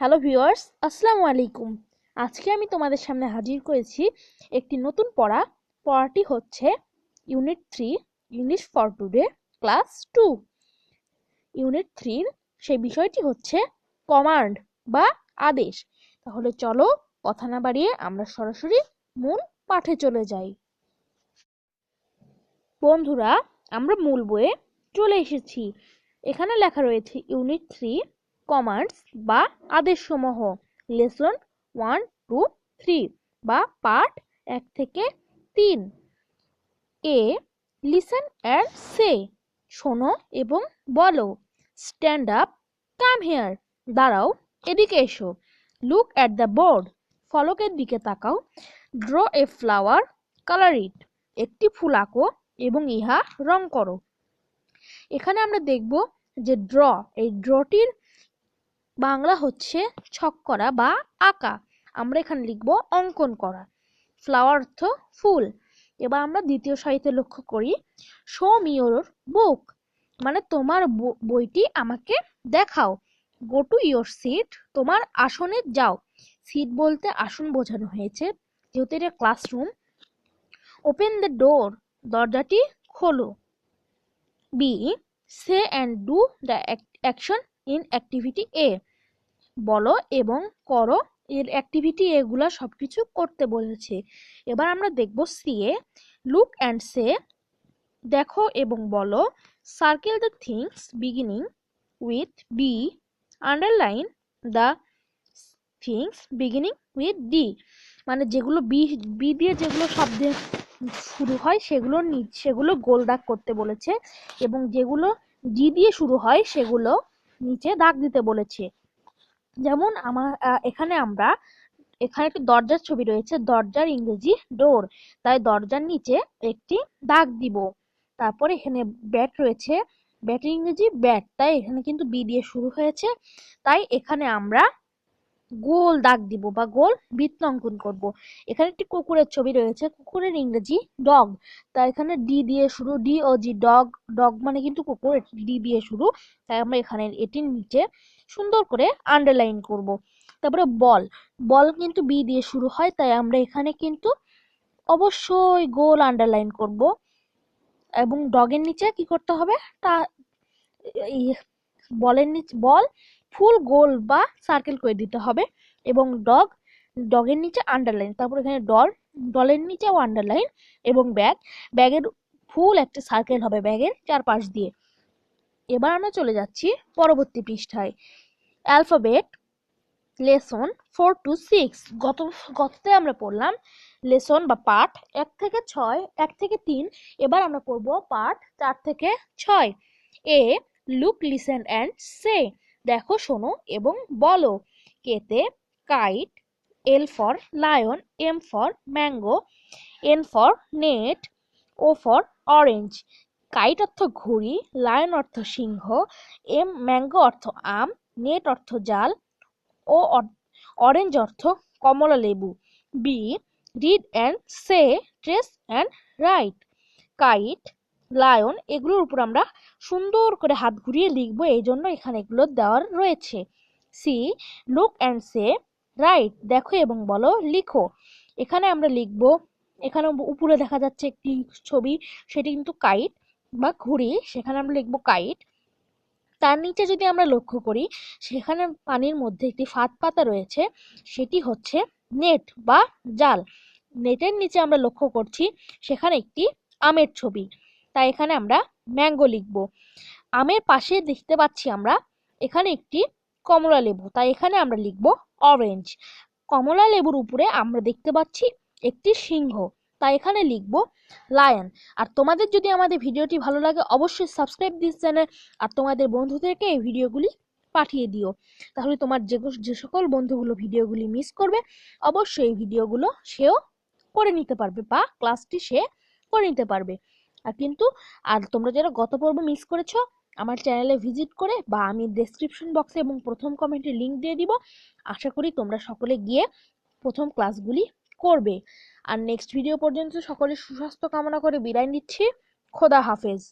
Hello viewers, আসসালামু আলাইকুম। আজকে আমি তোমাদের সামনে হাজির করেছি একটি নতুন পড়া। পড়াটি হচ্ছে unit three English for today class two unit থ্রির সেই বিষয়টি হচ্ছে কমান্ড বা আদেশ। তাহলে চলো কথা না বাড়িয়ে আমরা সরাসরি মূল পাঠে চলে যাই। বন্ধুরা, আমরা মূল বইয়ে চলে এসেছি। এখানে লেখা রয়েছে ইউনিট থ্রি কমান্ডস বা আদেশসমূহ। লেসন ওয়ান টু থ্রি বা পার্ট এক থেকে তিন। এ লিসেন অ্যান্ড সে শোনো এবং বলো। স্ট্যান্ড আপ কাম হেয়ার দাঁড়াও, এদিকে এসো। লুক অ্যাট দ্য বোর্ড ফলকের দিকে তাকাও। Draw a flower colour it একটি ফুল আঁকো এবং ইহা রং করো। এখানে আমরা দেখব যে ড্র এই ড্রটির বাংলা হচ্ছে ছক করা বা আঁকা। আমরা এখানে লিখব অঙ্কন করা। ফ্লাওয়ার অর্থ ফুল। এবার আমরা দ্বিতীয় সাহিত্যে লক্ষ্য করি। Show your book. মানে তোমার বইটি আমাকে দেখাও। Go to your seat. তোমার আসনে যাও। সিট বলতে আসন বোঝানো হয়েছে। যেহেতু এটা ক্লাসরুম। Open the door. দরজাটি খোলো। B, say and do the action in activity A. বলো এবং করো, এর অ্যাক্টিভিটি এগুলো সব কিছু করতে বলেছে। এবার আমরা দেখব C A look and say দেখো এবং বলো circle the things beginning with B underline the things beginning with D মানে যেগুলো বি বি দিয়ে যেগুলো শব্দে শুরু হয়, সেগুলো সেগুলো গোল দাগ করতে বলেছে এবং যেগুলো জি দিয়ে শুরু হয়, সেগুলো নিচে দাগ দিতে বলেছে। যেমন আমার এখানে আমরা, এখানে একটি দরজার ছবি রয়েছে, দরজার ইংরেজি ডোর তাই দরজার নিচে একটি দাগ দিব। তারপরে এখানে ব্যাট রয়েছে ব্যাটের ইংরেজি ব্যাট তাই এখানে কিন্তু বি দিয়ে শুরু হয়েছে। তাই এখানে আমরা গোল দাগ দিব বা গোল বৃত্ত অঙ্কন করব। এখানে একটি কুকুরের ছবি রয়েছে, কুকুরের ইংরেজি ডগ। তাই এখানে ডি দিয়ে শুরু, D O G, dog dog মানে কিন্তু কুকুর ডি দিয়ে শুরু। তাই আমরা এখানে এটির নিচে সুন্দর করে আন্ডারলাইন করব। তারপরে বল বল কিন্তু বি দিয়ে শুরু হয়, তাই আমরা এখানে কিন্তু অবশ্যই গোল আন্ডারলাইন করব। এবং ডগের নিচে কি করতে হবে? তা বলের নিচে, বল, ফুল, গোল বা সার্কেল করে দিতে হবে এবং ডগ ডগের নিচে আন্ডারলাইন তারপর এখানে ডল ডলের নিচেও আন্ডারলাইন এবং ব্যাগ ব্যাগের ফুল একটা সার্কেল হবে ব্যাগের চারপাশ দিয়ে। এবার আমরা চলে যাচ্ছি পরবর্তী পৃষ্ঠায়। Alphabet lesson four to six গত, গততে আমরা পড়লাম লেসন বা পাঠ এক থেকে ছয়, এক থেকে তিন। এবার আমরা পড়ব পাঠ চার থেকে ছয়। A look listen and say দেখো, শোনো এবং বলো। কেতে kite L for lion M for mango N for net O for orange kite অর্থ ঘুড়ি লায়ন অর্থ সিংহ এম ম্যাঙ্গো অর্থ আম নেট অর্থ জাল ও অরেঞ্জ অর্থ কমলা লেবু। B read and say trace and write kite lion এগুলোর উপর আমরা সুন্দর করে হাত ঘুরিয়ে লিখব, এই জন্য এখানে এগুলো দেওয়ার রয়েছে। C look and say write দেখো এবং বলো, লিখো। এখানে আমরা লিখব, এখানে উপরে দেখা যাচ্ছে একটি ছবি, সেটি কিন্তু কাইট বা ঘুড়ি, সেখানে আমরা লিখব কাইট তার নিচে যদি আমরা লক্ষ্য করি, সেখানে পানির মধ্যে একটি ফাঁদ পাতা রয়েছে, সেটি হচ্ছে নেট বা জাল। নেটের নিচে আমরা লক্ষ্য করছি, সেখানে একটি আমের ছবি। তাই এখানে আমরা ম্যাঙ্গো লিখব। আমের পাশে দেখতে পাচ্ছি আমরা এখানে একটি কমলা লেবু, তাই এখানে আমরা লিখব অরেঞ্জ কমলা লেবুর উপরে আমরা দেখতে পাচ্ছি একটি সিংহ, তাই এখানে লিখব লায়ন আর তোমাদের যদি আমাদের ভিডিওটি ভালো লাগে, অবশ্যই সাবস্ক্রাইব দিস চ্যানেল আর তোমাদের বন্ধুদেরকে এই ভিডিওগুলি পাঠিয়ে দিও। তাহলে তোমার যে যে সকল বন্ধুগুলো ভিডিওগুলি মিস করবে, অবশ্যই এই ভিডিওগুলো সেও করে নিতে পারবে বা ক্লাসটি সে করে নিতে পারবে। আর কিন্তু, আর তোমরা যারা গত পর্ব মিস করেছ, আমার চ্যানেলে ভিজিট করে বা আমি ডেসক্রিপশন বক্সে এবং প্রথম কমেন্টে লিঙ্ক দিয়ে দিব, আশা করি তোমরা সকলে গিয়ে প্রথম ক্লাসগুলি করবে। আর নেক্সট ভিডিও পর্যন্ত সকলে সুস্বাস্থ্য কামনা করে বিদায় নিচ্ছি। খোদা হাফেজ।